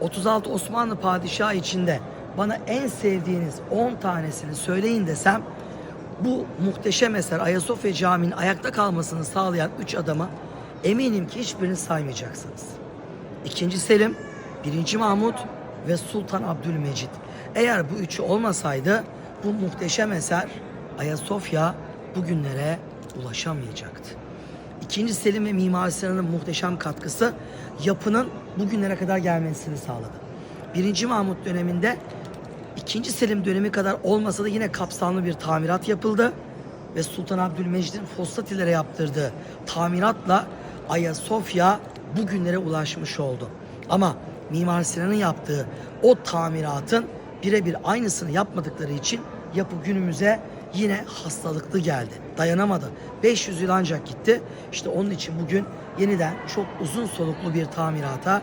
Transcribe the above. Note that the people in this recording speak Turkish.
36 Osmanlı padişahı içinde bana en sevdiğiniz 10 tanesini söyleyin desem bu muhteşem eser Ayasofya Camii'nin ayakta kalmasını sağlayan 3 adama eminim ki hiçbirini saymayacaksınız. İkinci Selim, birinci Mahmut ve Sultan Abdülmecit. Eğer bu üçü olmasaydı bu muhteşem eser Ayasofya bugünlere ulaşamayacaktı. İkinci Selim ve Mimar Sinan'ın muhteşem katkısı yapının bugünlere kadar gelmesini sağladı. Birinci Mahmut döneminde İkinci Selim dönemi kadar olmasa da yine kapsamlı bir tamirat yapıldı ve Sultan Abdülmecit'in Fossatilere yaptırdığı tamiratla Ayasofya bugünlere ulaşmış oldu. Ama Mimar Sinan'ın yaptığı o tamiratın birebir aynısını yapmadıkları için yapı günümüze yine hastalıklı geldi. Dayanamadı. 500 yıl ancak gitti. İşte onun için bugün yeniden çok uzun soluklu bir tamirata